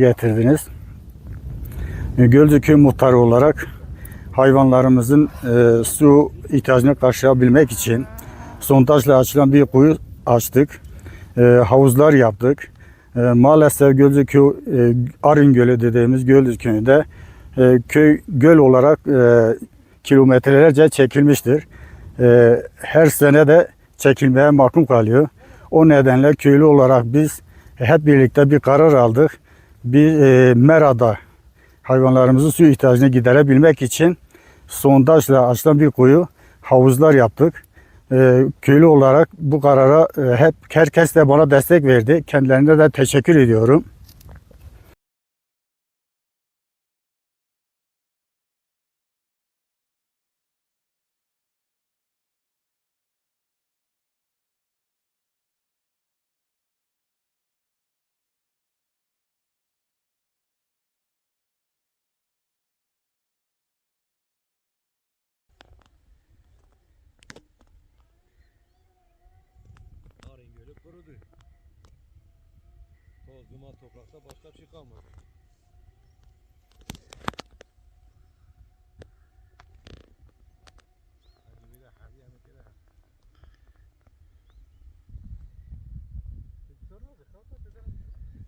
getirdiniz. E, Gölcükköy muhtarı olarak hayvanlarımızın e, su ihtiyacını karşılayabilmek için sondajla açılan bir kuyu açtık. E, havuzlar yaptık. E, maalesef Gölcükköy e, Arın Gölü dediğimiz Gölcük köyünde e, köy göl olarak e, kilometrelerce çekilmiştir. E, her sene de çekilmeye mahkum kalıyor. O nedenle köylü olarak biz hep birlikte bir karar aldık. Bir e, merada hayvanlarımızın su ihtiyacını giderebilmek için sondajla açılan bir kuyu havuzlar yaptık. E, köylü olarak bu karara e, hep herkes de bana destek verdi. Kendilerine de teşekkür ediyorum. kurudu. Toz duman toprakta başka çıkamaz. Şey sorun olacak.